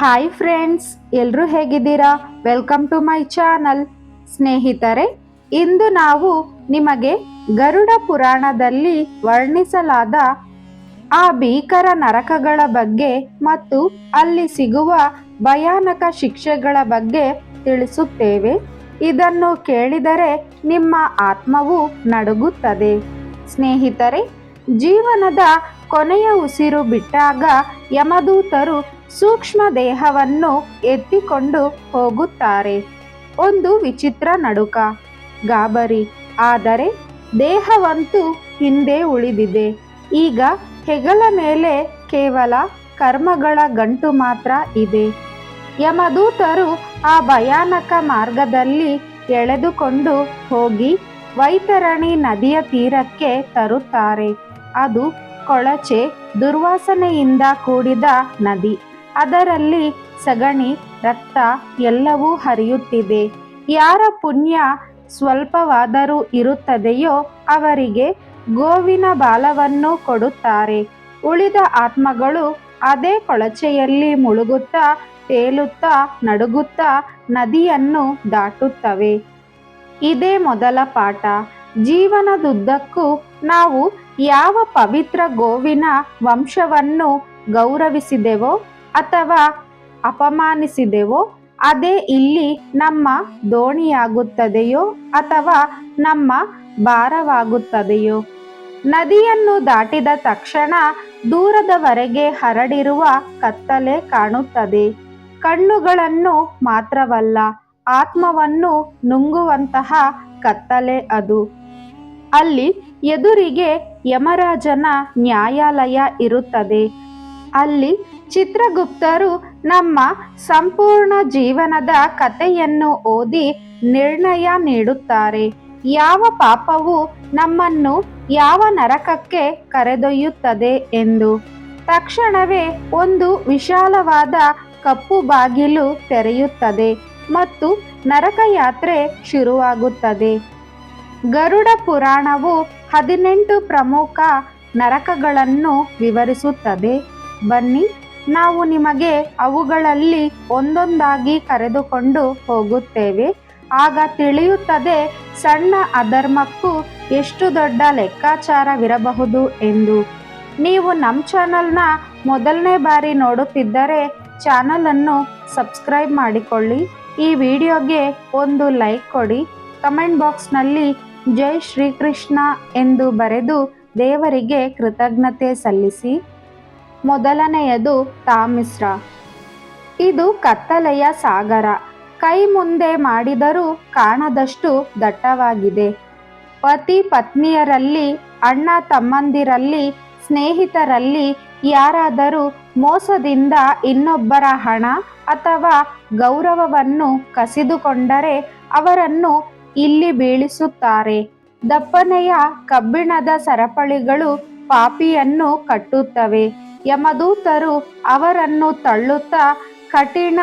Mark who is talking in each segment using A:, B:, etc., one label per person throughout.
A: Hi friends ಎಲ್ಲರೂ ಹೇಗಿದ್ದೀರಾ? Welcome to my channel ಸ್ನೇಹಿತರೆ, ಇಂದು ನಾವು ನಿಮಗೆ ಗರುಡ ಪುರಾಣದಲ್ಲಿ ವರ್ಣಿಸಲಾದ ಆ ಭೀಕರ ನರಕಗಳ ಬಗ್ಗೆ ಮತ್ತು ಅಲ್ಲಿ ಸಿಗುವ ಭಯಾನಕ ಶಿಕ್ಷೆಗಳ ಬಗ್ಗೆ ತಿಳಿಸುತ್ತೇವೆ. ಇದನ್ನು ಕೇಳಿದರೆ ನಿಮ್ಮ ಆತ್ಮವು ನಡುಗುತ್ತದೆ. ಸ್ನೇಹಿತರೆ, ಜೀವನದ ಕೊನೆಯ ಉಸಿರು ಬಿಟ್ಟಾಗ ಯಮದೂತರು ಸೂಕ್ಷ್ಮ ದೇಹವನ್ನು ಎತ್ತಿಕೊಂಡು ಹೋಗುತ್ತಾರೆ. ಒಂದು ವಿಚಿತ್ರ ನಡುಕ. ಗಾಬರಿ. ಆದರೆ ದೇಹವಂತೂ ಹಿಂದೆ ಉಳಿದಿದೆ. ಈಗ ಹೆಗಲ ಮೇಲೆ ಕೇವಲ ಕರ್ಮಗಳ ಗಂಟು ಮಾತ್ರ ಇದೆ. ಯಮದೂತರು ಆ ಭಯಾನಕ ಮಾರ್ಗದಲ್ಲಿ ಎಳೆದುಕೊಂಡು ಹೋಗಿ ವೈತರಣಿ ನದಿಯ ತೀರಕ್ಕೆ ತರುತ್ತಾರೆ. ಅದು ಕೊಳಚೆ, ದುರ್ವಾಸನೆಯಿಂದ ಕೂಡಿದ ನದಿ. ಅದರಲ್ಲಿ ಸಗಣಿ, ರಕ್ತ ಎಲ್ಲವೂ ಹರಿಯುತ್ತಿದೆ. ಯಾರ ಪುಣ್ಯ ಸ್ವಲ್ಪವಾದರೂ ಇರುತ್ತದೆಯೋ ಅವರಿಗೆ ಗೋವಿನ ಬಾಲವನ್ನು ಕೊಡುತ್ತಾರೆ. ಉಳಿದ ಆತ್ಮಗಳು ಅದೇ ಕೊಳಚೆಯಲ್ಲಿ ಮುಳುಗುತ್ತಾ, ತೇಲುತ್ತಾ, ನಡುಗುತ್ತಾ ನದಿಯನ್ನು ದಾಟುತ್ತವೆ. ಇದೇ ಮೊದಲ ಪಾಠ. ಜೀವನದುದ್ದಕ್ಕೂ ನಾವು ಯಾವ ಪವಿತ್ರ ಗೋವಿನ ವಂಶವನ್ನು ಗೌರವಿಸಿದೆವೋ ಅಥವಾ ಅಪಮಾನಿಸಿದೆವೋ, ಅದೇ ಇಲ್ಲಿ ನಮ್ಮ ದೋಣಿಯಾಗುತ್ತದೆಯೋ ಅಥವಾ ನಮ್ಮ ಭಾರವಾಗುತ್ತದೆಯೋ? ನದಿಯನ್ನು ದಾಟಿದ ತಕ್ಷಣ ದೂರದವರೆಗೆ ಹರಡಿರುವ ಕತ್ತಲೆ ಕಾಣುತ್ತದೆ. ಕಣ್ಣುಗಳನ್ನು ಮಾತ್ರವಲ್ಲ, ಆತ್ಮವನ್ನು ನುಂಗುವಂತಹ ಕತ್ತಲೆ ಅದು. ಅಲ್ಲಿ ಎದುರಿಗೆ ಯಮರಾಜನ ನ್ಯಾಯಾಲಯ ಇರುತ್ತದೆ. ಅಲ್ಲಿ ಚಿತ್ರಗುಪ್ತರು ನಮ್ಮ ಸಂಪೂರ್ಣ ಜೀವನದ ಕಥೆಯನ್ನು ಓದಿ ನಿರ್ಣಯ ನೀಡುತ್ತಾರೆ. ಯಾವ ಪಾಪವು ನಮ್ಮನ್ನು ಯಾವ ನರಕಕ್ಕೆ ಕರೆದೊಯ್ಯುತ್ತದೆ ಎಂದು. ತಕ್ಷಣವೇ ಒಂದು ವಿಶಾಲವಾದ ಕಪ್ಪು ಬಾಗಿಲು ತೆರೆಯುತ್ತದೆ ಮತ್ತು ನರಕಯಾತ್ರೆ ಶುರುವಾಗುತ್ತದೆ. ಗರುಡ ಪುರಾಣವು ಹದಿನೆಂಟು ಪ್ರಮುಖ ನರಕಗಳನ್ನು ವಿವರಿಸುತ್ತದೆ. ಬನ್ನಿ ನಾವು ನಿಮಗೆ ಅವುಗಳಲ್ಲಿ ಒಂದೊಂದಾಗಿ ಕರೆದುಕೊಂಡು ಹೋಗುತ್ತೇವೆ. ಆಗ ತಿಳಿಯುತ್ತದೆ ಸಣ್ಣ ಅಧರ್ಮಕ್ಕೂ ಎಷ್ಟು ದೊಡ್ಡ ಲೆಕ್ಕಾಚಾರವಿರಬಹುದು ಎಂದು. ನೀವು ನಮ್ಮ ಚಾನಲ್ನ ಮೊದಲನೇ ಬಾರಿ ನೋಡುತ್ತಿದ್ದರೆ ಚಾನಲನ್ನು ಸಬ್ಸ್ಕ್ರೈಬ್ ಮಾಡಿಕೊಳ್ಳಿ. ಈ ವಿಡಿಯೋಗೆ ಒಂದು ಲೈಕ್ ಕೊಡಿ. ಕಮೆಂಟ್ ಬಾಕ್ಸ್ನಲ್ಲಿ ಜೈ ಶ್ರೀಕೃಷ್ಣ ಎಂದು ಬರೆದು ದೇವರಿಗೆ ಕೃತಜ್ಞತೆ ಸಲ್ಲಿಸಿ. ಮೊದಲನೆಯದು ತಾಮಿಸ್ರ ಇದು ಕತ್ತಲೆಯ ಸಾಗರ. ಕೈ ಮುಂದೆ ಮಾಡಿದರೂ ಕಾಣದಷ್ಟು ದಟ್ಟವಾಗಿದೆ. ಪತಿ ಪತ್ನಿಯರಲ್ಲಿ, ಅಣ್ಣ ತಮ್ಮಂದಿರಲ್ಲಿ, ಸ್ನೇಹಿತರಲ್ಲಿ ಯಾರಾದರೂ ಮೋಸದಿಂದ ಇನ್ನೊಬ್ಬರ ಹಣ ಅಥವಾ ಗೌರವವನ್ನು ಕಸಿದುಕೊಂಡರೆ ಅವರನ್ನು ಇಲ್ಲಿ ಬೀಳಿಸುತ್ತಾರೆ. ದಪ್ಪನೆಯ ಕಬ್ಬಿಣದ ಸರಪಳಿಗಳು ಪಾಪಿಯನ್ನು ಕಟ್ಟುತ್ತವೆ. ಯಮದೂತರು ಅವರನ್ನು ತಳ್ಳುತ್ತಾ ಕಠಿಣ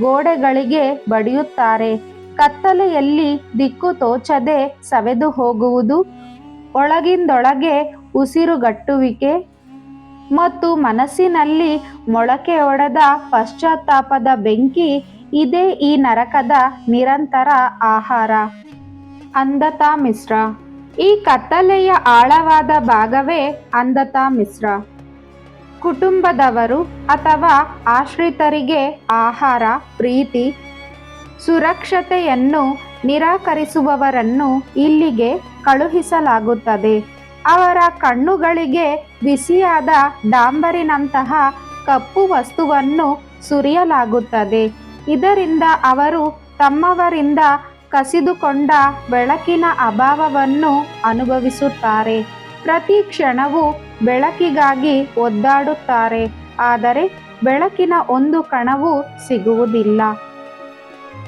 A: ಗೋಡೆಗಳಿಗೆ ಬಡಿಯುತ್ತಾರೆ. ಕತ್ತಲೆಯಲ್ಲಿ ದಿಕ್ಕು ತೋಚದೆ ಸವೆದು ಹೋಗುವುದು, ಒಳಗಿಂದೊಳಗೆ ಉಸಿರುಗಟ್ಟುವಿಕೆ ಮತ್ತು ಮನಸ್ಸಿನಲ್ಲಿ ಮೊಳಕೆ ಒಡೆದ ಪಶ್ಚಾತ್ತಾಪದ ಬೆಂಕಿ ಇದೇ ಈ ನರಕದ ನಿರಂತರ ಆಹಾರ. ಅಂಧತಾ ಮಿಶ್ರ. ಈ ಕತ್ತಲೆಯ ಆಳವಾದ ಭಾಗವೇ ಅಂದತಾ ಮಿಶ್ರ. ಕುಟುಂಬದವರು ಅಥವಾ ಆಶ್ರಿತರಿಗೆ ಆಹಾರ, ಪ್ರೀತಿ, ಸುರಕ್ಷತೆಯನ್ನು ನಿರಾಕರಿಸುವವರನ್ನು ಇಲ್ಲಿಗೆ ಕಳುಹಿಸಲಾಗುತ್ತದೆ. ಅವರ ಕಣ್ಣುಗಳಿಗೆ ಬಿಸಿಯಾದ ಡಾಂಬರಿನಂತಹ ಕಪ್ಪು ವಸ್ತುವನ್ನು ಸುರಿಯಲಾಗುತ್ತದೆ. ಇದರಿಂದ ಅವರು ತಮ್ಮವರಿಂದ ಕಸಿದುಕೊಂಡ ಬೆಳಕಿನ ಅಭಾವವನ್ನು ಅನುಭವಿಸುತ್ತಾರೆ. ಪ್ರತಿ ಕ್ಷಣವೂ ಬೆಳಕಿಗಾಗಿ ಒದ್ದಾಡುತ್ತಾರೆ. ಆದರೆ ಬೆಳಕಿನ ಒಂದು ಕಣವೂ ಸಿಗುವುದಿಲ್ಲ.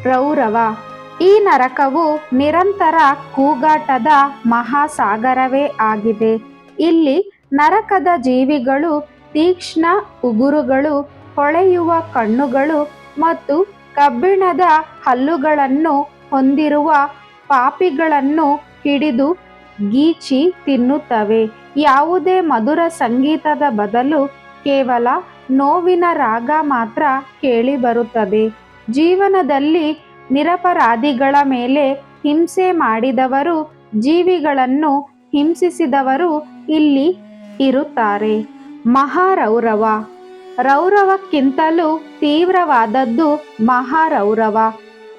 A: ರೌರವ, ಈ ನರಕವು ನಿರಂತರ ಕೂಗಾಟದ ಮಹಾಸಾಗರವೇ ಆಗಿದೆ. ಇಲ್ಲಿ ನರಕದ ಜೀವಿಗಳು, ತೀಕ್ಷ್ಣ ಉಗುರುಗಳು, ಹೊಳೆಯುವ ಕಣ್ಣುಗಳು ಮತ್ತು ಕಬ್ಬಿಣದ ಹಲ್ಲುಗಳನ್ನು ಹೊಂದಿರುವ ಪಾಪಿಗಳನ್ನು ಹಿಡಿದು ಗೀಚಿ ತಿನ್ನುತ್ತವೆ. ಯಾವುದೇ ಮಧುರ ಸಂಗೀತದ ಬದಲು ಕೇವಲ ನೋವಿನ ರಾಗ ಮಾತ್ರ ಕೇಳಿಬರುತ್ತದೆ. ಜೀವನದಲ್ಲಿ ನಿರಪರಾಧಿಗಳ ಮೇಲೆ ಹಿಂಸೆ ಮಾಡಿದವರು, ಜೀವಿಗಳನ್ನು ಹಿಂಸಿಸಿದವರು ಇಲ್ಲಿ ಇರುತ್ತಾರೆ. ಮಹಾರೌರವ. ರೌರವಕ್ಕಿಂತಲೂ ತೀವ್ರವಾದದ್ದು ಮಹಾರೌರವ.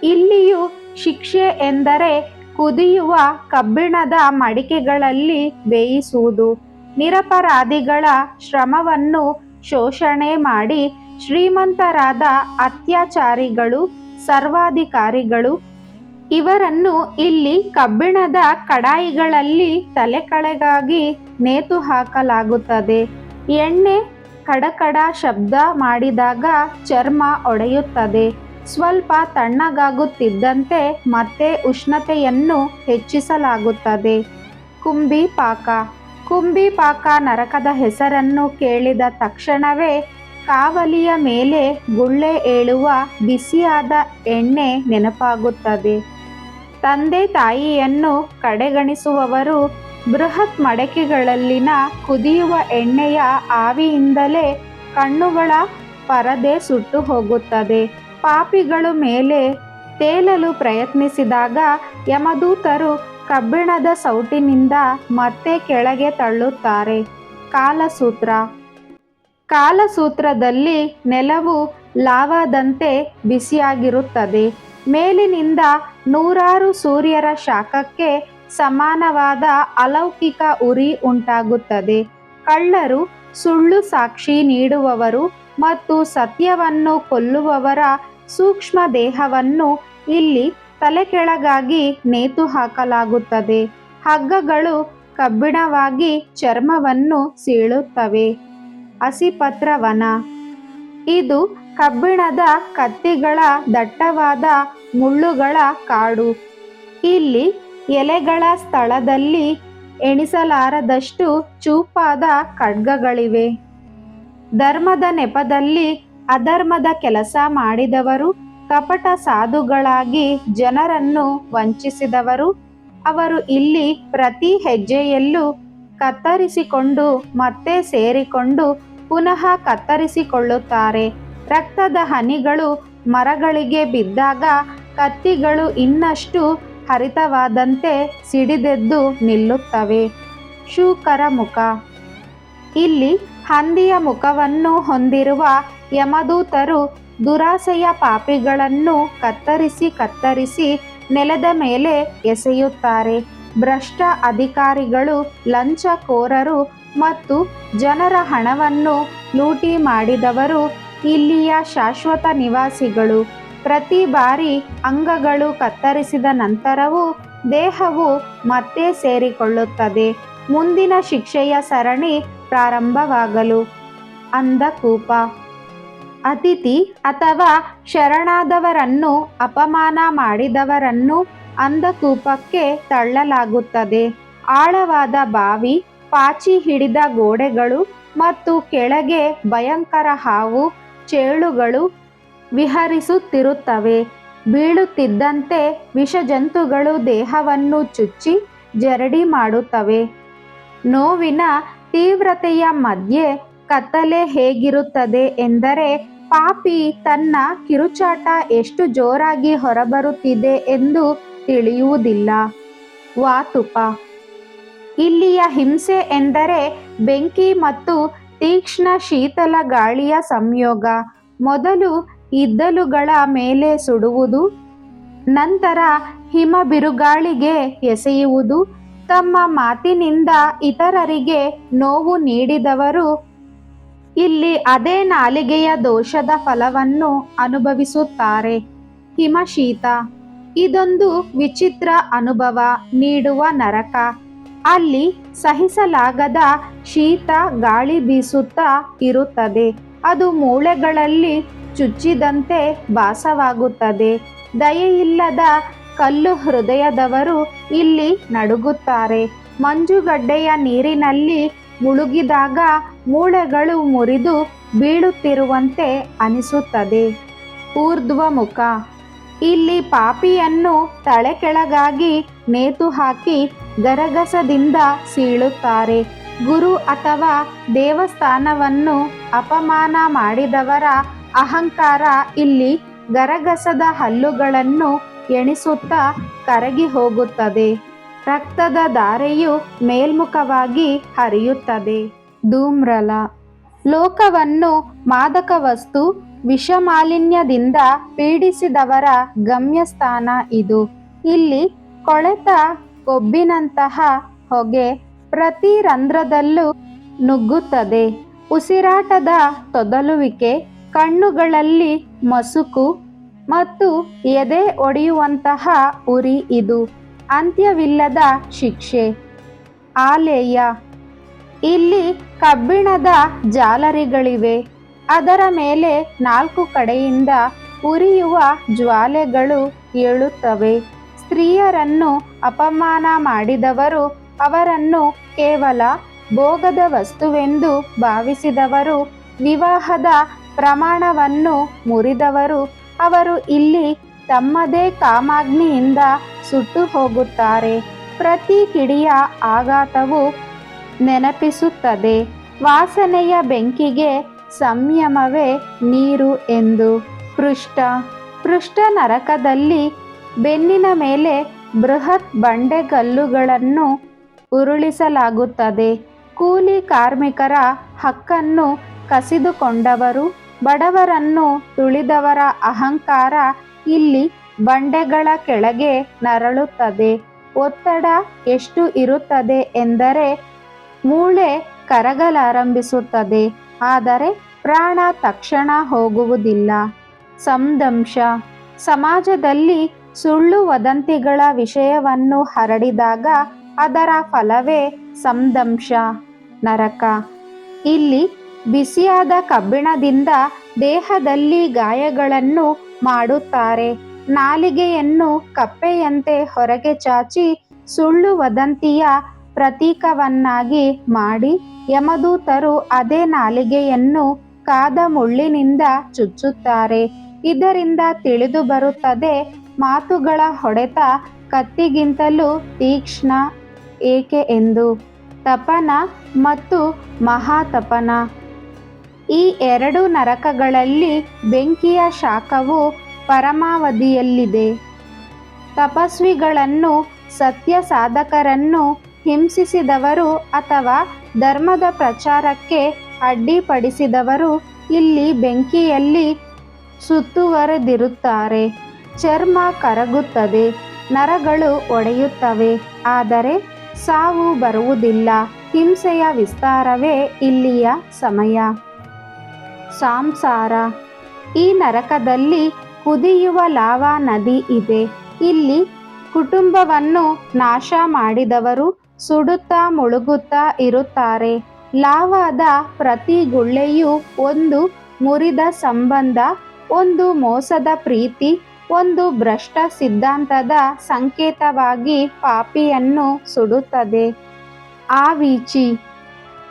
A: ಇಲ್ಲಿಯೂ ಶಿಕ್ಷೆ ಎಂದರೆ ಕುದಿಯುವ ಕಬ್ಬಿಣದ ಮಡಿಕೆಗಳಲ್ಲಿ ಬೇಯಿಸುವುದು. ನಿರಪರಾಧಿಗಳ ಶ್ರಮವನ್ನು ಶೋಷಣೆ ಮಾಡಿ ಶ್ರೀಮಂತರಾದ ಅತ್ಯಾಚಾರಿಗಳು, ಸರ್ವಾಧಿಕಾರಿಗಳು, ಇವರನ್ನು ಇಲ್ಲಿ ಕಬ್ಬಿಣದ ಕಡಾಯಿಗಳಲ್ಲಿ ತಲೆಕಳೆಗಾಗಿ ನೇತು ಹಾಕಲಾಗುತ್ತದೆ. ಎಣ್ಣೆ ಕಡಕಡ ಶಬ್ದ ಮಾಡಿದಾಗ ಚರ್ಮ ಒಡೆಯುತ್ತದೆ. ಸ್ವಲ್ಪ ತಣ್ಣಗಾಗುತ್ತಿದ್ದಂತೆ ಮತ್ತೆ ಉಷ್ಣತೆಯನ್ನು ಹೆಚ್ಚಿಸಲಾಗುತ್ತದೆ. ಕುಂಬಿ ಪಾಕ. ಕುಂಬಿ ಪಾಕ ನರಕದ ಹೆಸರನ್ನು ಕೇಳಿದ ತಕ್ಷಣವೇ ಕಾವಲಿಯ ಮೇಲೆ ಗುಳ್ಳೆ ಏಳುವ ಬಿಸಿಯಾದ ಎಣ್ಣೆ ನೆನಪಾಗುತ್ತದೆ. ತಂದೆ ತಾಯಿಯನ್ನು ಕಡೆಗಣಿಸುವವರು ಬೃಹತ್ ಮಡಕೆಗಳಲ್ಲಿನ ಕುದಿಯುವ ಎಣ್ಣೆಯ ಆವಿಯಿಂದಲೇ ಕಣ್ಣುಗಳ ಪರದೆ ಸುಟ್ಟು ಹೋಗುತ್ತದೆ. ಪಾಪಿಗಳು ಮೇಲೆ ತೇಲಲು ಪ್ರಯತ್ನಿಸಿದಾಗ ಯಮದೂತರು ಕಬ್ಬಿಣದ ಸೌಟಿನಿಂದ ಮತ್ತೆ ಕೆಳಗೆ ತಳ್ಳುತ್ತಾರೆ. ಕಾಲಸೂತ್ರ. ಕಾಲಸೂತ್ರದಲ್ಲಿ ನೆಲವು ಲಾವಾದಂತೆ ಬಿಸಿಯಾಗಿರುತ್ತದೆ. ಮೇಲಿನಿಂದ ನೂರಾರು ಸೂರ್ಯರ ಶಾಖಕ್ಕೆ ಸಮಾನವಾದ ಅಲೌಕಿಕ ಉರಿ ಉಂಟಾಗುತ್ತದೆ. ಕಳ್ಳರು ಸುಳ್ಳು ಸಾಕ್ಷಿ ನೀಡುವವರು ಮತ್ತು ಸತ್ಯವನ್ನು ಕೊಲ್ಲುವವರ ಸೂಕ್ಷ್ಮ ದೇಹವನ್ನು ಇಲ್ಲಿ ತಲೆಕೆಳಗಾಗಿ ನೇತು ಹಾಕಲಾಗುತ್ತದೆ. ಹಗ್ಗಗಳು ಕಬ್ಬಿಣವಾಗಿ ಚರ್ಮವನ್ನು ಸೀಳುತ್ತವೆ. ಹಸಿಪತ್ರವನ. ಇದು ಕಬ್ಬಿಣದ ಕತ್ತಿಗಳ ದಟ್ಟವಾದ ಮುಳ್ಳುಗಳ ಕಾಡು. ಇಲ್ಲಿ ಎಲೆಗಳ ಸ್ಥಳದಲ್ಲಿ ಎಣಿಸಲಾರದಷ್ಟು ಚೂಪಾದ ಖಡ್ಗಗಳಿವೆ. ಧರ್ಮದ ನೆಪದಲ್ಲಿ ಅಧರ್ಮದ ಕೆಲಸ ಮಾಡಿದವರು, ಕಪಟ ಸಾಧುಗಳಾಗಿ ಜನರನ್ನು ವಂಚಿಸಿದವರು, ಅವರು ಇಲ್ಲಿ ಪ್ರತಿ ಹೆಜ್ಜೆಯಲ್ಲೂ ಕತ್ತರಿಸಿಕೊಂಡು ಮತ್ತೆ ಸೇರಿಕೊಂಡು ಪುನಃ ಕತ್ತರಿಸಿಕೊಳ್ಳುತ್ತಾರೆ. ರಕ್ತದ ಹನಿಗಳು ಮರಗಳಿಗೆ ಬಿದ್ದಾಗ ಕತ್ತಿಗಳು ಇನ್ನಷ್ಟು ಹರಿತವಾದಂತೆ ಸಿಡಿದೆದ್ದು ನಿಲ್ಲುತ್ತವೆ. ಶೂಕರ ಮುಖ. ಇಲ್ಲಿ ಹಂದಿಯ ಮುಖವನ್ನು ಹೊಂದಿರುವ ಯಮದೂತರು ದುರಾಸೆಯ ಪಾಪಿಗಳನ್ನು ಕತ್ತರಿಸಿ ಕತ್ತರಿಸಿ ನೆಲದ ಮೇಲೆ ಎಸೆಯುತ್ತಾರೆ. ಭ್ರಷ್ಟ ಅಧಿಕಾರಿಗಳು, ಲಂಚಕೋರರು ಮತ್ತು ಜನರ ಹಣವನ್ನು ಲೂಟಿ ಮಾಡಿದವರು ಇಲ್ಲಿಯ ಶಾಶ್ವತ ನಿವಾಸಿಗಳು. ಪ್ರತಿ ಬಾರಿ ಅಂಗಗಳು ಕತ್ತರಿಸಿದ ನಂತರವೂ ದೇಹವು ಮತ್ತೆ ಸೇರಿಕೊಳ್ಳುತ್ತದೆ. ಮುಂದಿನ ಶಿಕ್ಷೆಯ ಸರಣಿ ಪ್ರಾರಂಭವಾಗಲು ಅಂಧಕೂಪ. ಅತಿಥಿ ಅಥವಾ ಶರಣಾದವರನ್ನು ಅಪಮಾನ ಮಾಡಿದವರನ್ನು ಅಂಧಕೂಪಕ್ಕೆ ತಳ್ಳಲಾಗುತ್ತದೆ. ಆಳವಾದ ಬಾವಿ, ಪಾಚಿ ಹಿಡಿದ ಗೋಡೆಗಳು ಮತ್ತು ಕೆಳಗೆ ಭಯಂಕರ ಹಾವು, ಚೇಳುಗಳು ವಿಹರಿಸುತ್ತಿರುತ್ತವೆ. ಬೀಳುತ್ತಿದ್ದಂತೆ ವಿಷಜಂತುಗಳು ದೇಹವನ್ನು ಚುಚ್ಚಿ ಜರಡಿ ಮಾಡುತ್ತವೆ. ನೋವಿನ ತೀವ್ರತೆಯ ಮಧ್ಯೆ ಕತ್ತಲೆ ಹೇಗಿರುತ್ತದೆ ಎಂದರೆ ಪಾಪಿ ತನ್ನ ಕಿರುಚಾಟ ಎಷ್ಟು ಜೋರಾಗಿ ಹೊರಬರುತ್ತಿದೆ ಎಂದು ತಿಳಿಯುವುದಿಲ್ಲ. ವಾತುಪ ಇಲ್ಲಿಯ ಹಿಂಸೆ ಎಂದರೆ ಬೆಂಕಿ ಮತ್ತು ತೀಕ್ಷ್ಣ ಶೀತಲ ಗಾಳಿಯ ಸಂಯೋಗ. ಮೊದಲು ಇದ್ದಲುಗಳ ಮೇಲೆ ಸುಡುವುದು, ನಂತರ ಹಿಮ ಬಿರುಗಾಳಿಗೆ ಎಸೆಯುವುದು, ತಮ್ಮ ಮಾತಿನಿಂದ ಇತರರಿಗೆ ನೋವು ನೀಡಿದವರು ಇಲ್ಲಿ ಅದೇ ನಾಲಿಗೆಯ ದೋಷದ ಫಲವನ್ನು ಅನುಭವಿಸುತ್ತಾರೆ. ಹಿಮಶೀತ. ಇದೊಂದು ವಿಚಿತ್ರ ಅನುಭವ ನೀಡುವ ನರಕ. ಅಲ್ಲಿ ಸಹಿಸಲಾಗದ ಶೀತ ಗಾಳಿ ಬೀಸುತ್ತಾ ಇರುತ್ತದೆ. ಅದು ಮೂಳೆಗಳಲ್ಲಿ ಚುಚ್ಚಿದಂತೆ ಭಾಸವಾಗುತ್ತದೆ. ದಯೆಯಿಲ್ಲದ ಕಲ್ಲು ಹೃದಯದವರು ಇಲ್ಲಿ ನಡುಗುತ್ತಾರೆ. ಮಂಜುಗಡ್ಡೆಯ ನೀರಿನಲ್ಲಿ ಮುಳುಗಿದಾಗ ಮೂಳೆಗಳು ಮುರಿದು ಬೀಳುತ್ತಿರುವಂತೆ ಅನಿಸುತ್ತದೆ. ಊರ್ಧ್ವಮುಖ. ಇಲ್ಲಿ ಪಾಪಿಯನ್ನು ತಲೆಕೆಳಗಾಗಿ ನೇತು ಹಾಕಿ ಗರಗಸದಿಂದ ಸೀಳುತ್ತಾರೆ. ಗುರು ಅಥವಾ ದೇವಸ್ಥಾನವನ್ನು ಅಪಮಾನ ಮಾಡಿದವರ ಅಹಂಕಾರ ಇಲ್ಲಿ ಗರಗಸದ ಹಲ್ಲುಗಳನ್ನು ಎಣಿಸುತ್ತಾ ಕರಗಿ ಹೋಗುತ್ತದೆ. ರಕ್ತದ ಧಾರೆಯು ಮೇಲ್ಮುಖವಾಗಿ ಹರಿಯುತ್ತದೆ. ಧೂಮ್ರಲ. ಲೋಕವನ್ನು ಮಾದಕ ವಸ್ತು ವಿಷಮಾಲಿನ್ಯದಿಂದ ಪೀಡಿಸಿದವರ ಗಮ್ಯಸ್ಥಾನ ಇದು. ಇಲ್ಲಿ ಕೊಳೆತ ಕೊಬ್ಬಿನಂತಹ ಹೊಗೆ ಪ್ರತಿ ರಂಧ್ರದಲ್ಲೂ ನುಗ್ಗುತ್ತದೆ. ಉಸಿರಾಟದ ತೊದಲುವಿಕೆ, ಕಣ್ಣುಗಳಲ್ಲಿ ಮಸುಕು ಮತ್ತು ಎದೆ ಒಡೆಯುವಂತಹ ಉರಿ ಇದು. ಅಂತ್ಯವಿಲ್ಲದ ಶಿಕ್ಷೆ. ಆಲೇಯ. ಇಲ್ಲಿ ಕಬ್ಬಿಣದ ಜಾಲರಿಗಳಿವೆ. ಅದರ ಮೇಲೆ ನಾಲ್ಕು ಕಡೆಯಿಂದ ಉರಿಯುವ ಜ್ವಾಲೆಗಳು ಏಳುತ್ತವೆ. ಸ್ತ್ರೀಯರನ್ನು ಅಪಮಾನ ಮಾಡಿದವರು ಅವರನ್ನು ಕೇವಲ ಭೋಗದ ವಸ್ತುವೆಂದು ಭಾವಿಸಿದವರು, ವಿವಾಹದ ಪ್ರಮಾಣವನ್ನು ಮುರಿದವರು, ಅವರು ಇಲ್ಲಿ ತಮ್ಮದೇ ಕಾಮಾಗ್ನಿಯಿಂದ ಸುಟ್ಟು ಹೋಗುತ್ತಾರೆ. ಪ್ರತಿ ಕಿಡಿಯ ಆಘಾತವು ನೆನಪಿಸುತ್ತದೆ. ವಾಸನೆಯ ಬೆಂಕಿಗೆ ಸಂಯಮವೇ ನೀರು ಎಂದು. ಪೃಷ್ಠ. ಪೃಷ್ಠ ನರಕದಲ್ಲಿ ಬೆನ್ನಿನ ಮೇಲೆ ಬೃಹತ್ ಬಂಡೆಗಲ್ಲುಗಳನ್ನು ಉರುಳಿಸಲಾಗುತ್ತದೆ. ಕೂಲಿ ಕಾರ್ಮಿಕರ ಹಕ್ಕನ್ನು ಕಸಿದುಕೊಂಡವರು, ಬಡವರನ್ನು ತುಳಿದವರ ಅಹಂಕಾರ ಇಲ್ಲಿ ಬಂಡೆಗಳ ಕೆಳಗೆ ನರಳುತ್ತದೆ. ಒತ್ತಡ ಎಷ್ಟು ಇರುತ್ತದೆ ಎಂದರೆ ಮೂಳೆ ಕರಗಲಾರಂಭಿಸುತ್ತದೆ ಆದರೆ ಪ್ರಾಣ ತಕ್ಷಣ ಹೋಗುವುದಿಲ್ಲ. ಸಂದಂಶ, ಸಮಾಜದಲ್ಲಿ ಸುಳ್ಳು ವದಂತಿಗಳ ವಿಷಯವನ್ನು ಹರಡಿದಾಗ ಅದರ ಫಲವೇ ಸಂದಂಶ, ನರಕ. ಇಲ್ಲಿ ಬಿಸಿಯಾದ ಕಬ್ಬಿಣದಿಂದ ದೇಹದಲ್ಲಿ ಗಾಯಗಳನ್ನು ಮಾಡುತ್ತಾರೆ. ನಾಲಿಗೆಯನ್ನು ಕಪ್ಪೆಯಂತೆ ಹೊರಗೆ ಚಾಚಿ ಸುಳ್ಳು ವದಂತಿಯ ಪ್ರತೀಕವನ್ನಾಗಿ ಮಾಡಿ ಯಮದೂತರು ಅದೇ ನಾಲಿಗೆಯನ್ನು ಕಾದ ಮುಳ್ಳಿನಿಂದ ಚುಚ್ಚುತ್ತಾರೆ. ಇದರಿಂದ ತಿಳಿದು ಬರುತ್ತದೆ, ಮಾತುಗಳ ಹೊಡೆತ ಕತ್ತಿಗಿಂತಲೂ ತೀಕ್ಷ್ಣ ಏಕೆ ಎಂದು. ತಪನ ಮತ್ತು ಮಹಾತಪನ. ಈ ಎರಡು ನರಕಗಳಲ್ಲಿ ಬೆಂಕಿಯ ಶಾಖವು ಪರಮಾವಧಿಯಲ್ಲಿದೆ. ತಪಸ್ವಿಗಳನ್ನು ಸತ್ಯ ಸಾಧಕರನ್ನು ಹಿಂಸಿಸಿದವರು ಅಥವಾ ಧರ್ಮದ ಪ್ರಚಾರಕ್ಕೆ ಅಡ್ಡಿಪಡಿಸಿದವರು ಇಲ್ಲಿ ಬೆಂಕಿಯಲ್ಲಿ ಸುತ್ತುವರೆದಿರುತ್ತಾರೆ. ಚರ್ಮ ಕರಗುತ್ತದೆ, ನರಗಳು ಒಡೆಯುತ್ತವೆ, ಆದರೆ ಸಾವು ಬರುವುದಿಲ್ಲ. ಹಿಂಸೆಯ ವಿಸ್ತಾರವೇ ಇಲ್ಲಿಯ ಸಮಯ. ಸಾಂಸಾರ. ಈ ನರಕದಲ್ಲಿ ಕುದಿಯುವ ಲಾವಾ ನದಿ ಇದೆ. ಇಲ್ಲಿ ಕುಟುಂಬವನ್ನು ನಾಶ ಮಾಡಿದವರು ಸುಡುತ್ತಾ ಮುಳುಗುತ್ತಾ ಇರುತ್ತಾರೆ. ಲಾವಾದ ಪ್ರತಿ ಗುಳ್ಳೆಯೂ ಒಂದು ಮುರಿದ ಸಂಬಂಧ, ಒಂದು ಮೋಸದ ಪ್ರೀತಿ, ಒಂದು ಭ್ರಷ್ಟ ಸಿದ್ಧಾಂತದ ಸಂಕೇತವಾಗಿ ಪಾಪಿಯನ್ನು ಸುಡುತ್ತದೆ. ಆವೀಚಿ.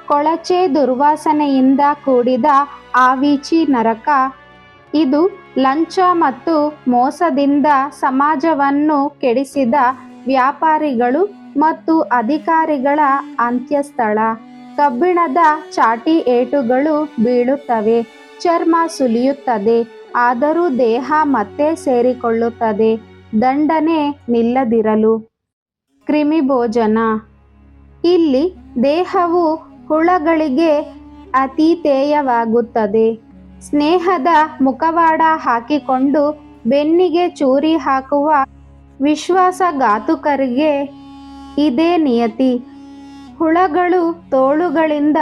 A: ಕೊಳಚೆ ದುರ್ವಾಸನೆಯಿಂದ ಕೂಡಿದ ಆವೀಚಿ ನರಕ, ಇದು ಲಂಚ ಮತ್ತು ಮೋಸದಿಂದ ಸಮಾಜವನ್ನು ಕೆಡಿಸಿದ ವ್ಯಾಪಾರಿಗಳು ಮತ್ತು ಅಧಿಕಾರಿಗಳ ಅಂತ್ಯಸ್ಥಳ. ಕಬ್ಬಿಣದ ಚಾಟಿ ಏಟುಗಳು ಬೀಳುತ್ತವೆ, ಚರ್ಮ ಸುಲಿಯುತ್ತದೆ, ಆದರೂ ದೇಹ ಮತ್ತೆ ಸೇರಿಕೊಳ್ಳುತ್ತದೆ, ದಂಡನೆ ನಿಲ್ಲದಿರಲು. ಕ್ರಿಮಿಭೋಜನ. ಇಲ್ಲಿ ದೇಹವು ಹುಳಗಳಿಗೆ ಅತಿಥೇಯವಾಗುತ್ತದೆ ಸ್ನೇಹದ ಮುಖವಾಡ ಹಾಕಿಕೊಂಡು ಬೆನ್ನಿಗೆ ಚೂರಿ ಹಾಕುವ ವಿಶ್ವಾಸಘಾತುಕರಿಗೆ ಇದೇ ನಿಯತಿ. ಹುಳಗಳು ತೋಳುಗಳಿಂದ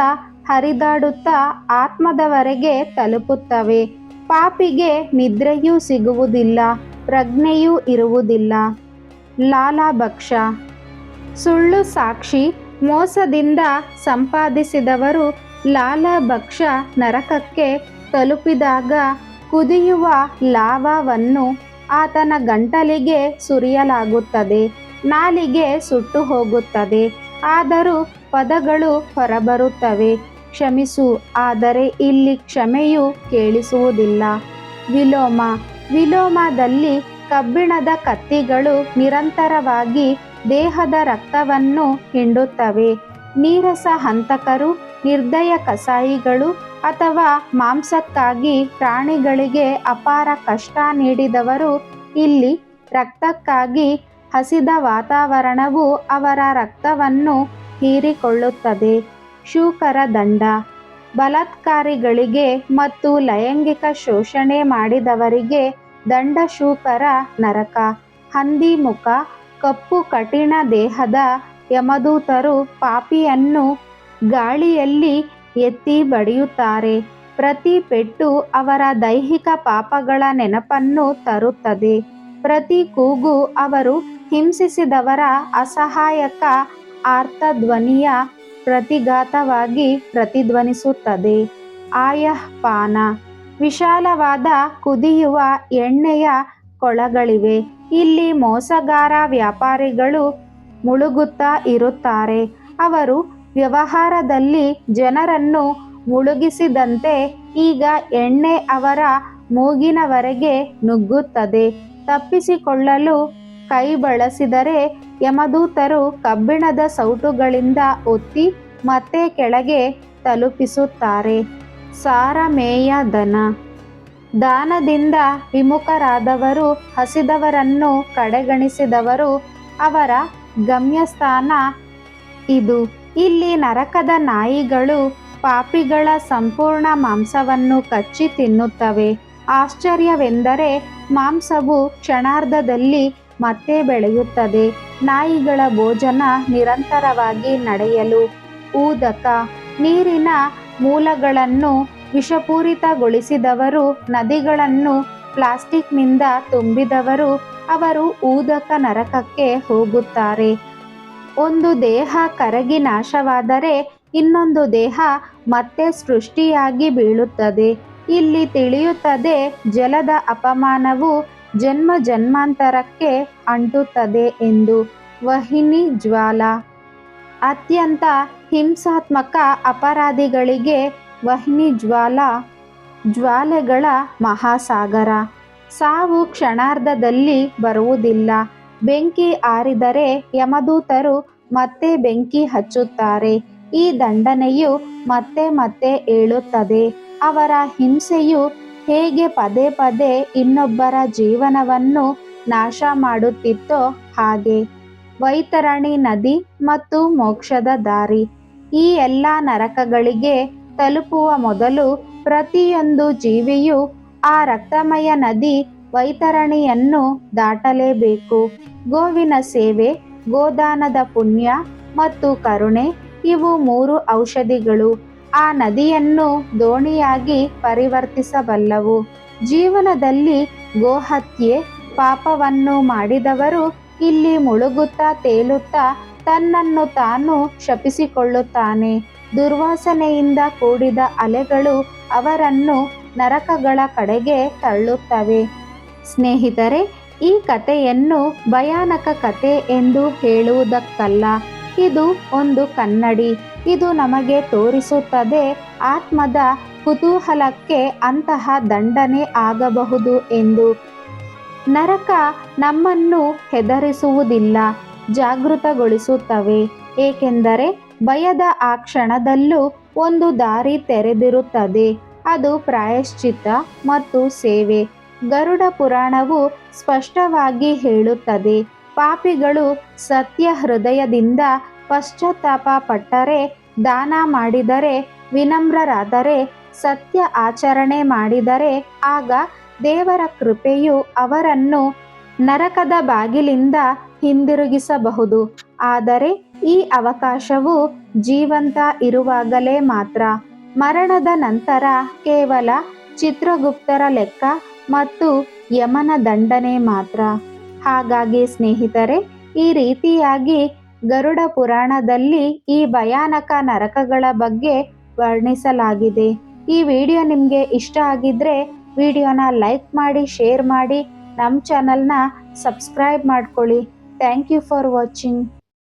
A: ಹರಿದಾಡುತ್ತಾ ಆತ್ಮದವರೆಗೆ ತಲುಪುತ್ತವೆ. ಪಾಪಿಗೆ ನಿದ್ರೆಯೂ ಸಿಗುವುದಿಲ್ಲ, ಪ್ರಜ್ಞೆಯೂ ಇರುವುದಿಲ್ಲ. ಲಾಲಾಭಕ್ಷ. ಸುಳ್ಳು ಸಾಕ್ಷಿ ಮೋಸದಿಂದ ಸಂಪಾದಿಸಿದವರು ಲಾಲಾಭಕ್ಷ ನರಕಕ್ಕೆ ತಲುಪಿದಾಗ ಕುದಿಯುವ ಲಾವಾವನ್ನು ಆತನ ಗಂಟಲಿಗೆ ಸುರಿಯಲಾಗುತ್ತದೆ. ನಾಲಿಗೆ ಸುಟ್ಟು ಹೋಗುತ್ತದೆ. ಆದರೂ ಪದಗಳು ಹೊರಬರುತ್ತವೆ. ಕ್ಷಮಿಸು, ಆದರೆ ಇಲ್ಲಿ ಕ್ಷಮೆಯು ಕೇಳಿಸುವುದಿಲ್ಲ. ವಿಲೋಮ. ವಿಲೋಮದಲ್ಲಿ ಕಬ್ಬಿಣದ ಕತ್ತಿಗಳು ನಿರಂತರವಾಗಿ ದೇಹದ ರಕ್ತವನ್ನು ಹಿಂಡುತ್ತವೆ. ನೀರಸ ಹಂತಕರು, ನಿರ್ದಯ ಕಸಾಯಿಗಳು ಅಥವಾ ಮಾಂಸಕ್ಕಾಗಿ ಪ್ರಾಣಿಗಳಿಗೆ ಅಪಾರ ಕಷ್ಟ ನೀಡಿದವರು ಇಲ್ಲಿ ರಕ್ತಕ್ಕಾಗಿ ಹಸಿದ ವಾತಾವರಣವು ಅವರ ರಕ್ತವನ್ನು ಹೀರಿಕೊಳ್ಳುತ್ತದೆ. ಶೂಕರ ದಂಡ. ಬಲಾತ್ಕಾರಿಗಳಿಗೆ ಮತ್ತು ಲೈಂಗಿಕ ಶೋಷಣೆ ಮಾಡಿದವರಿಗೆ ದಂಡ ಶೂಕರ ನರಕ. ಹಂದಿ ಮುಖ. ಕಪ್ಪು ಕಠಿಣ ದೇಹದ ಯಮದೂತರು ಪಾಪಿಯನ್ನು ಗಾಳಿಯಲ್ಲಿ ಎತ್ತಿ ಬಡಿಯುತ್ತಾರೆ. ಪ್ರತಿ ಪೆಟ್ಟು ಅವರ ದೈಹಿಕ ಪಾಪಗಳ ನೆನಪನ್ನು ತರುತ್ತದೆ. ಪ್ರತಿ ಕೂಗು ಅವರು ಹಿಂಸಿಸಿದವರ ಅಸಹಾಯಕ ಆರ್ತಧ್ವನಿಯ ಪ್ರತಿಘಾತವಾಗಿ ಪ್ರತಿಧ್ವನಿಸುತ್ತದೆ. ಆಯಃಪಾನ. ವಿಶಾಲವಾದ ಕುದಿಯುವ ಎಣ್ಣೆಯ ಕೊಳಗಳಿವೆ. ಇಲ್ಲಿ ಮೋಸಗಾರ ವ್ಯಾಪಾರಿಗಳು ಮುಳುಗುತ್ತಾ ಇರುತ್ತಾರೆ. ಅವರು ವ್ಯವಹಾರದಲ್ಲಿ ಜನರನ್ನು ಮುಳುಗಿಸಿದಂತೆ ಈಗ ಎಣ್ಣೆ ಅವರ ಮೂಗಿನವರೆಗೆ ನುಗ್ಗುತ್ತದೆ. ತಪ್ಪಿಸಿಕೊಳ್ಳಲು ಕೈ ಬಳಸಿದರೆ ಯಮದೂತರು ಕಬ್ಬಿಣದ ಸೌಟುಗಳಿಂದ ಒತ್ತಿ ಮತ್ತೆ ಕೆಳಗೆ ತಲುಪಿಸುತ್ತಾರೆ. ಸಾರಮೇಯ ದನ. ದಾನದಿಂದ ವಿಮುಖರಾದವರು ಹಸಿದವರನ್ನು ಕಡೆಗಣಿಸಿದವರು ಅವರ ಗಮ್ಯಸ್ಥಾನ ಇದು. ಇಲ್ಲಿ ನರಕದ ನಾಯಿಗಳು ಪಾಪಿಗಳ ಸಂಪೂರ್ಣ ಮಾಂಸವನ್ನು ಕಚ್ಚಿ ತಿನ್ನುತ್ತವೆ. ಆಶ್ಚರ್ಯವೆಂದರೆ ಮಾಂಸವು ಕ್ಷಣಾರ್ಧದಲ್ಲಿ ಮತ್ತೆ ಬೆಳೆಯುತ್ತದೆ. ನಾಯಿಗಳ ಭೋಜನ ನಿರಂತರವಾಗಿ ನಡೆಯಲು ಊದಕ, ನೀರಿನ ಮೂಲಗಳನ್ನು ವಿಷಪೂರಿತಗೊಳಿಸಿದವರು, ನದಿಗಳನ್ನು ಪ್ಲಾಸ್ಟಿಕ್ನಿಂದ ತುಂಬಿದವರು, ಅವರು ಊದಕ ನರಕಕ್ಕೆ ಹೋಗುತ್ತಾರೆ. ಒಂದು ದೇಹ ಕರಗಿ ನಾಶವಾದರೆ ಇನ್ನೊಂದು ದೇಹ ಮತ್ತೆ ಸೃಷ್ಟಿಯಾಗಿ ಬೀಳುತ್ತದೆ. ಇಲ್ಲಿ ತಿಳಿಯುತ್ತದೆ ಜಲದ ಅಪಮಾನವು ಜನ್ಮ ಜನ್ಮಾಂತರಕ್ಕೆ ಅಂಟುತ್ತದೆ ಎಂದು ವಹಿನಿ ಜ್ವಾಲ. ಅತ್ಯಂತ ಹಿಂಸಾತ್ಮಕ ಅಪರಾಧಿಗಳಿಗೆ ವಹಿನಿ ಜ್ವಾಲ ಜ್ವಾಲೆಗಳ ಮಹಾಸಾಗರ. ಸಾವು ಕ್ಷಣಾರ್ಧದಲ್ಲಿ ಬರುವುದಿಲ್ಲ. ಬೆಂಕಿ ಆರಿದರೆ ಯಮದೂತರು ಮತ್ತೆ ಬೆಂಕಿ ಹಚ್ಚುತ್ತಾರೆ. ಈ ದಂಡನೆಯು ಮತ್ತೆ ಮತ್ತೆ ಏಳುತ್ತದೆ. ಅವರ ಹಿಂಸೆಯು ಹೇಗೆ ಪದೇ ಪದೇ ಇನ್ನೊಬ್ಬರ ಜೀವನವನ್ನು ನಾಶ ಮಾಡುತ್ತಿತ್ತೋ ಹಾಗೆ. ವೈತರಣಿ ನದಿ ಮತ್ತು ಮೋಕ್ಷದ ದಾರಿ. ಈ ಎಲ್ಲ ನರಕಗಳಿಗೆ ತಲುಪುವ ಮೊದಲು ಪ್ರತಿಯೊಂದು ಜೀವಿಯು ಆ ರಕ್ತಮಯ ನದಿ ವೈತರಣಿಯನ್ನು ದಾಟಲೇಬೇಕು. ಗೋವಿನ ಸೇವೆ, ಗೋದಾನದ ಪುಣ್ಯ ಮತ್ತು ಕರುಣೆ ಇವು ಮೂರು ಔಷಧಿಗಳು. ಆ ನದಿಯನ್ನು ದೋಣಿಯಾಗಿ ಪರಿವರ್ತಿಸಬಲ್ಲವು. ಜೀವನದಲ್ಲಿ ಗೋಹತ್ಯೆ, ಪಾಪವನ್ನು ಮಾಡಿದವರು ಇಲ್ಲಿ ಮುಳುಗುತ್ತಾ ತೇಲುತ್ತಾ ತನ್ನನ್ನು ತಾನು ಶಪಿಸಿಕೊಳ್ಳುತ್ತಾನೆ. ದುರ್ವಾಸನೆಯಿಂದ ಕೂಡಿದ ಅಲೆಗಳು ಅವರನ್ನು ನರಕಗಳ ಕಡೆಗೆ ತಳ್ಳುತ್ತವೆ. ಸ್ನೇಹಿತರೆ, ಈ ಕಥೆಯನ್ನು ಭಯಾನಕ ಕತೆ ಎಂದು ಹೇಳುವುದಕ್ಕಲ್ಲ. ಇದು ಒಂದು ಕನ್ನಡಿ. ಇದು ನಮಗೆ ತೋರಿಸುತ್ತದೆ ಆತ್ಮದ ಕುತೂಹಲಕ್ಕೆ ಅಂತಹ ದಂಡನೆ ಆಗಬಹುದು ಎಂದು. ನರಕ ನಮ್ಮನ್ನು ಹೆದರಿಸುವುದಿಲ್ಲ, ಜಾಗೃತಗೊಳಿಸುತ್ತವೆ. ಏಕೆಂದರೆ ಭಯದ ಆ ಕ್ಷಣದಲ್ಲೂ ಒಂದು ದಾರಿ ತೆರೆದಿರುತ್ತದೆ. ಅದು ಪ್ರಾಯಶ್ಚಿತ್ತ ಮತ್ತು ಸೇವೆ. ಗರುಡ ಪುರಾಣವು ಸ್ಪಷ್ಟವಾಗಿ ಹೇಳುತ್ತದೆ ಪಾಪಿಗಳು ಸತ್ಯ ಹೃದಯದಿಂದ ಪಶ್ಚಾತ್ತಾಪ ಪಟ್ಟರೆ ದಾನ ಮಾಡಿದರೆ ವಿನಮ್ರರಾದರೆ, ಸತ್ಯ ಆಚರಣೆ ಮಾಡಿದರೆ ಆಗ ದೇವರ ಕೃಪೆಯು ಅವರನ್ನು ನರಕದ ಬಾಗಿಲಿಂದ ಹಿಂದಿರುಗಿಸಬಹುದು. ಆದರೆ ಈ ಅವಕಾಶವು ಜೀವಂತ ಇರುವಾಗಲೇ ಮಾತ್ರ. ಮರಣದ ನಂತರ ಕೇವಲ ಚಿತ್ರಗುಪ್ತರ ಲೆಕ್ಕ ಮತ್ತು ಯಮನ ದಂಡನೆ ಮಾತ್ರ. ಹಾಗಾಗಿ ಸ್ನೇಹಿತರೆ, ಈ ರೀತಿಯಾಗಿ ಗರುಡ ಪುರಾಣದಲ್ಲಿ ಈ ಭಯಾನಕ ನರಕಗಳ ಬಗ್ಗೆ ವರ್ಣಿಸಲಾಗಿದೆ. ಈ ವಿಡಿಯೋ ನಿಮಗೆ ಇಷ್ಟ ಆಗಿದ್ರೆ ವಿಡಿಯೋನ ಲೈಕ್ ಮಾಡಿ, ಶೇರ್ ಮಾಡಿ ನಮ್ಮ ಚಾನಲ್ನ ಸಬ್ಸ್ಕ್ರೈಬ್ ಮಾಡ್ಕೊಳ್ಳಿ. Thank you for watching.